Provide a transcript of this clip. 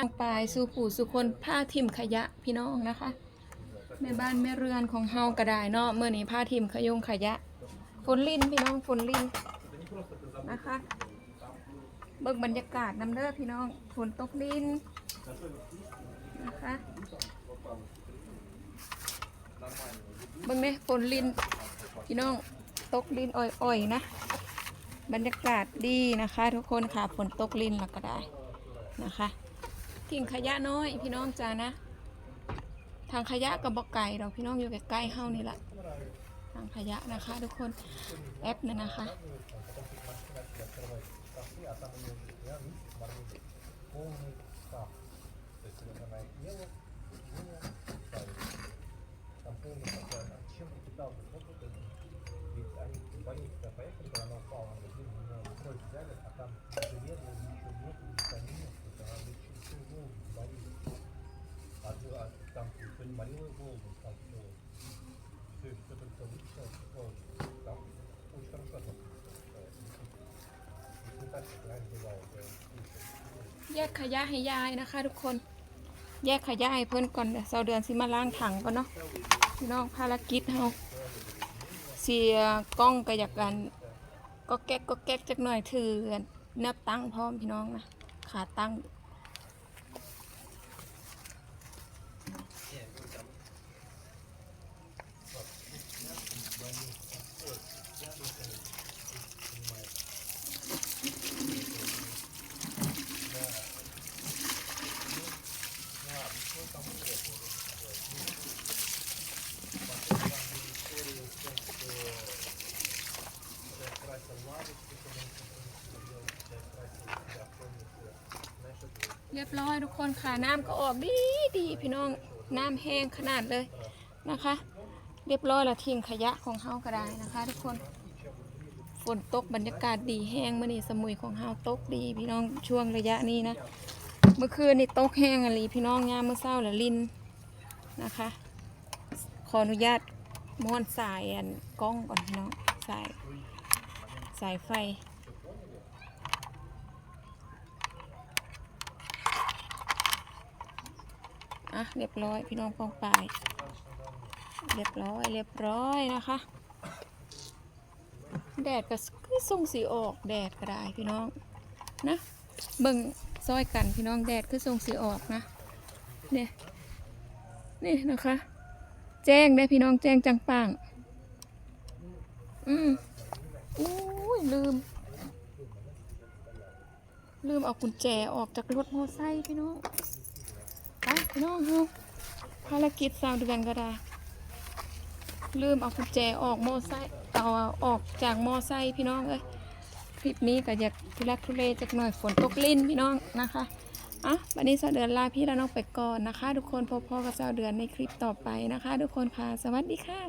างปลายสู่ผู้สู่คนผ้าทิมขยะพี่น้องนะคะแม่บ้านแม่เรือนของเฮาก็ไดเนาะเมื่อนี้ผ้าทิมขยงขยะฝนลินพี่น้องฝนลินนะคะ เบิ่งบรรยากาศน้ำเด้อพี่น้องฝนตกลินนะคะเบิ่งเนี่ยฝนลินพี่น้องตกลินอ่อยๆนะบรรยากาศดีนะคะ ทุกคนค่ะฝนตกลินแล้วก็ได้นะคะ ทิ้งขยะน้อย พี่น้องจ้านะ ทางขยะกับบอกไก่เราพี่น้องอยู่ใกล้ๆเฮานี่แหละทางขยะนะคะ ทุกคนแอปนี่ยนะคะ แยกขยะให้ยายนะคะ ทุกคน แยกขยะให้เพื่อนก่อนเดี๋ยวเสาเดือนสิมาล้างถังก่อนเนาะพี่น้องภารกิจเฮาเสียกล้องก็อยากกันก็แก๊กก็แก๊กจักหน่อยถือนับตั้งพร้อมพี่น้องนะขาตั้ง เรียบร้อยทุกคนค่ะ น้ำก็ออกดีดีพี่น้อง น้ำแห้งขนาดเลยนะคะ เรียบร้อยแล้วทิ้งขยะของเฮาก็ได้นะคะ ทุกคนฝนตกบรรยากาศดีแห้งเมื่อนี้สมุยของเฮาตกดีพี่น้องช่วงระยะนี้นะ เมื่อคืนนี่ตกแห้งอะไรพี่น้องยามเมื่อเช้าละลินนะคะ ขออนุญาตม้วนสายอันกล้องก่อนพี่น้องสายสายไฟอะเรียบร้อยพี่น้องปองปาย เรียบร้อยเรียบร้อยนะคะ แดดก็คือส่งสีออกแดดก็ได้พี่น้องนะเบิ่งซอยกันพี่น้องแดดคือส่งสีออกนะเนี่ยนี่นะคะ แจ้งได้พี่น้องแจ้งจังปังอืมอุ้ยลืม ลืมเอากุญแจออกจากรถมอไซค์พี่น้องไปพี่น้องเฮาภารกิจสาวเดือนก็ได้ ลืมเอากุญแจออกมอไซค์เอาออกจากมอไซค์พี่น้องเอ้ยคลิปนี้ก็อยากทุลักทุเลจากหน่อยฝนตกลิ้นพี่น้องนะคะอะวันนี้สาวเดือนลาพี่และน้องไปก่อนนะคะ ทุกคนพบพ่อกับสาวเดือนในคลิปต่อไปนะคะ ทุกคนค่ะสวัสดีค่ะ